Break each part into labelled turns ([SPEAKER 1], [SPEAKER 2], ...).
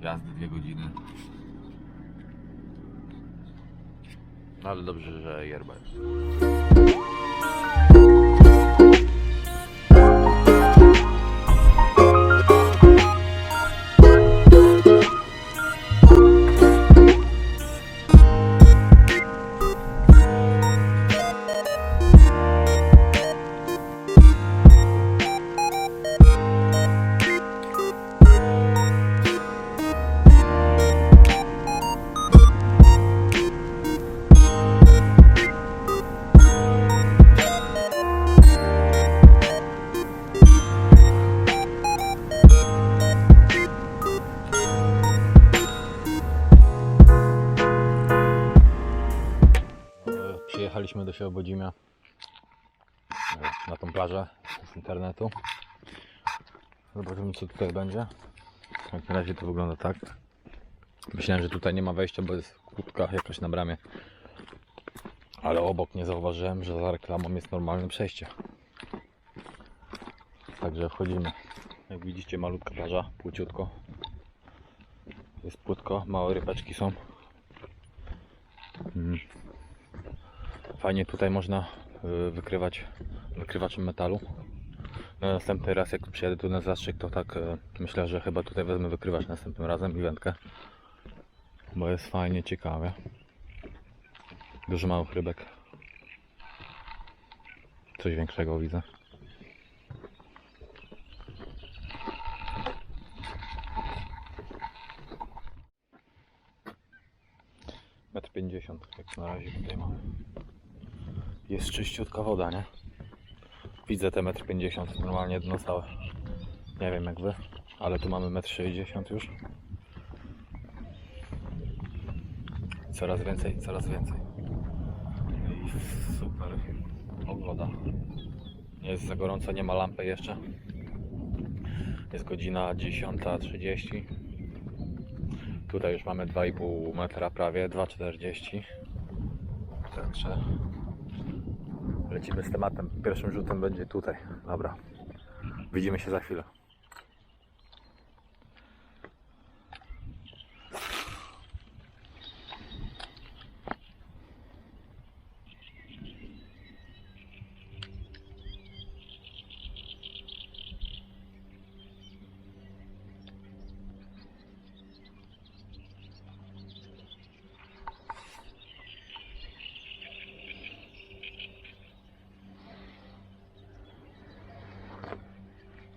[SPEAKER 1] Jazdy dwie godziny. No, ale dobrze, że yerba jest. Przyjechaliśmy do Świebodzimia e, na tą plażę z internetu. Zobaczymy co tutaj będzie. Jak na razie to wygląda tak. Myślałem, że tutaj nie ma wejścia, bo jest kłódka jakaś na bramie. Ale obok nie zauważyłem, że za reklamą jest normalne przejście. Także wchodzimy. Jak widzicie malutka plaża, płciutko. Jest płytko, małe rybeczki są. Mm. Fajnie tutaj można y, wykrywać wykrywaczem metalu. Na następny raz jak przyjadę tu na zastrzyk to tak y, myślę, że chyba tutaj wezmę wykrywacz następnym razem i wędkę. Bo jest fajnie ciekawe. Dużo małych rybek. Coś większego widzę. Metr pięćdziesiąt, jak na razie tutaj mamy. Jest czyściutka woda, nie? Widzę te metr pięćdziesiąt, normalnie dno całe. Nie wiem jak wy, ale tu mamy metr sześćdziesiąt już. Coraz więcej, coraz więcej. I super pogoda. Nie jest za gorąco, nie ma lampy jeszcze. Jest godzina 10.30. Tutaj już mamy 2,5 metra prawie, 2,40. Także lecimy z tematem. Pierwszym rzutem będzie tutaj. Dobra. Widzimy się za chwilę.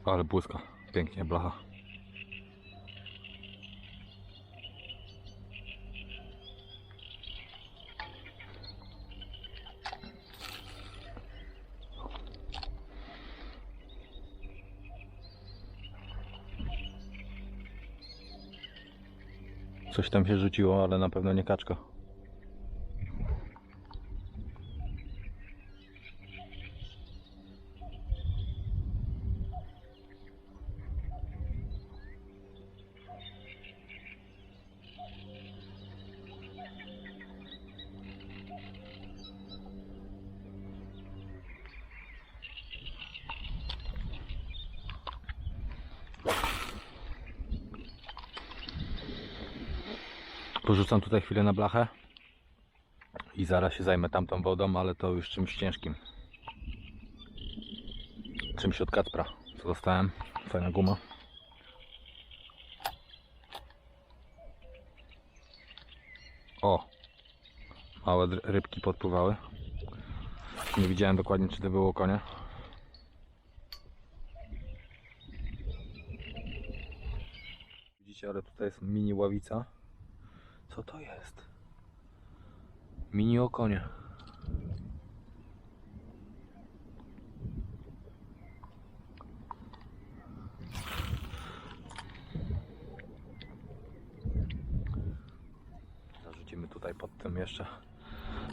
[SPEAKER 1] Ale błyska. Pięknie, blacha. Coś tam się rzuciło, ale na pewno nie kaczka. Porzucam tutaj chwilę na blachę i zaraz się zajmę tamtą wodą, ale to już czymś ciężkim. Czymś od Kacpra, co dostałem. Fajna guma. O! Małe rybki podpływały. Nie widziałem dokładnie, czy to było konie. Widzicie, ale tutaj jest mini ławica. Co to jest? Mini okonie. Zarzucimy tutaj pod tym jeszcze.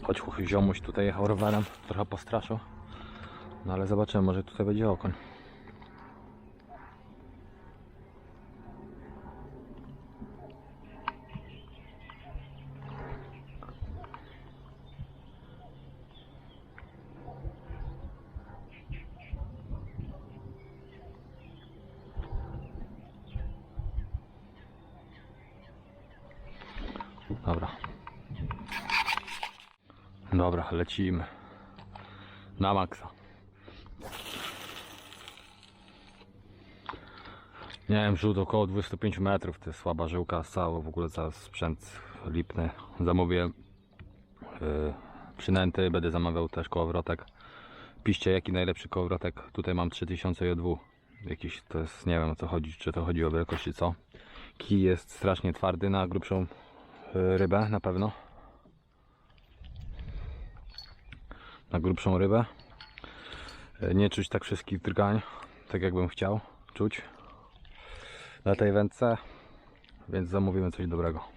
[SPEAKER 1] Choć ziomuś tutaj jechał rowerem, trochę postraszył. No ale zobaczymy, może tutaj będzie okoń. Dobra. Dobra, lecimy. Na maksa. Nie wiem, rzut około 25 metrów, to jest słaba żyłka, cały w ogóle cały sprzęt lipny. Zamówiłem yy, przynęty, będę zamawiał też kołowrotek. Piszcie jaki najlepszy kołowrotek, tutaj mam 3000 J2. Jakiś to jest, nie wiem o co chodzi, czy to chodzi o wielkość czy co. Kij jest strasznie twardy na grubszą rybę na pewno. Na grubszą rybę. Yy, Nie czuć tak wszystkich drgań, tak jakbym chciał czuć na tej wędce, więc zamówimy coś dobrego.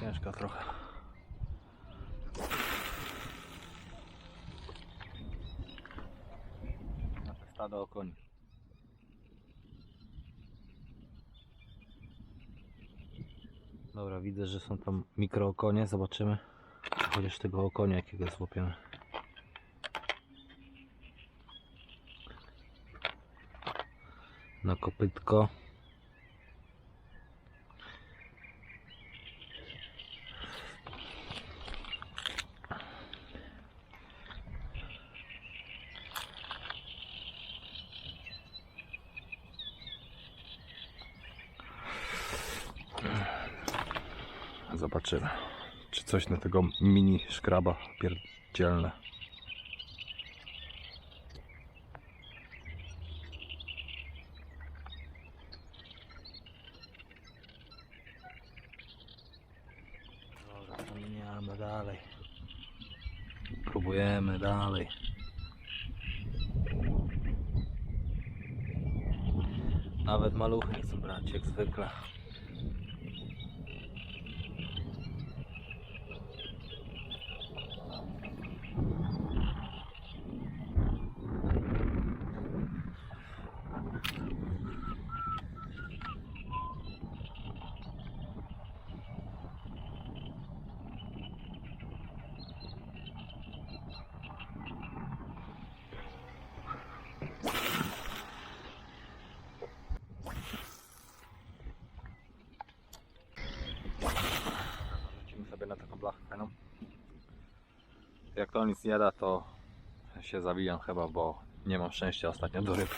[SPEAKER 1] Ciężka trochę. Stado okoni. Dobra, widzę, że są tam mikrookonie. Zobaczymy. Chociaż tego okonia jakiego złapiemy. Na kopytko. Zobaczymy, czy coś na tego mini szkraba pierdzielne. Dalej. Próbujemy dalej. Nawet maluchy chcą brać, jak zwykle. Lecimy sobie na taką blachę fajną. Jak to nic nie da, to się zawijam chyba, bo nie mam szczęścia ostatnio do ryb.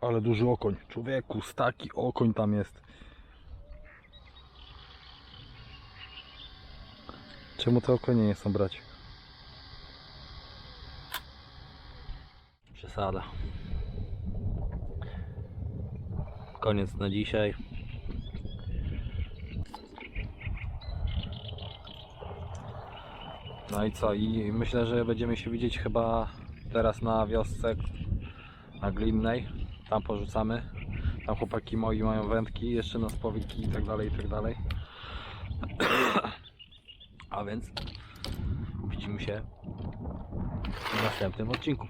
[SPEAKER 1] Ale duży okoń. Człowieku, taki okoń tam jest. Czemu te okonie nie chcą brać? Przesada. Koniec na dzisiaj. No i co? I myślę, że będziemy się widzieć chyba teraz na wiosce na Glinnej. Tam porzucamy. Tam chłopaki moi mają wędki, jeszcze na spowiki i tak dalej, i tak dalej. A więc widzimy się w następnym odcinku.